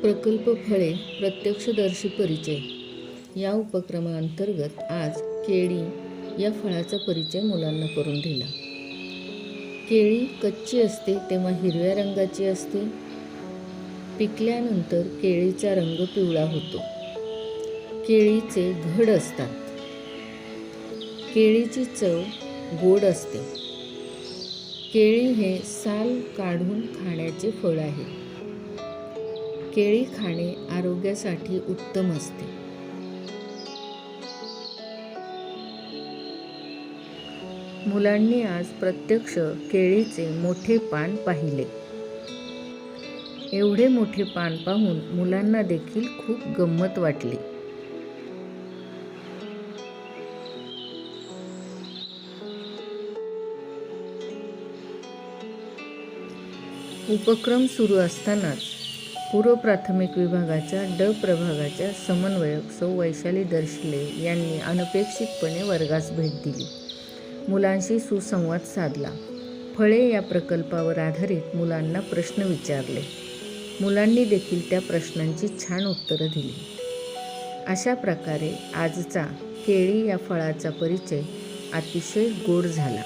प्रकल्प फळे प्रत्यक्षदर्शी परिचय. या उपक्रमाअंतर्गत आज केळी या फळाचा परिचय मुलांना करून दिला. केळी कच्ची असते तेव्हा हिरव्या रंगाची असते. पिकल्यानंतर केळीचा रंग पिवळा होतो. केळीचे घड असतात. केळीची चव गोड असते. केळी हे साल काढून खाण्याचे फळ आहे. केळी खाणे आरोग्यासाठी उत्तम असते. मुलांनी आज प्रत्यक्ष केळीचे मोठे पान पाहिले. एवढे मोठे पान पाहून मुलांना देखील खूप गंमत वाटली. उपक्रम सुरू असतानाच पूर्व प्राथमिक विभागाच्या ड प्रभागाच्या समन्वयक सौ वैशाली दर्शले यांनी अनपेक्षितपणे वर्गास भेट दिली. मुलांशी सुसंवाद साधला. फळे या प्रकल्पावर आधारित मुलांना प्रश्न विचारले. मुलांनी देखील त्या प्रश्नांची छान उत्तरं दिली. अशा प्रकारे आजचा केळी या फळाचा परिचय अतिशय गोड झाला.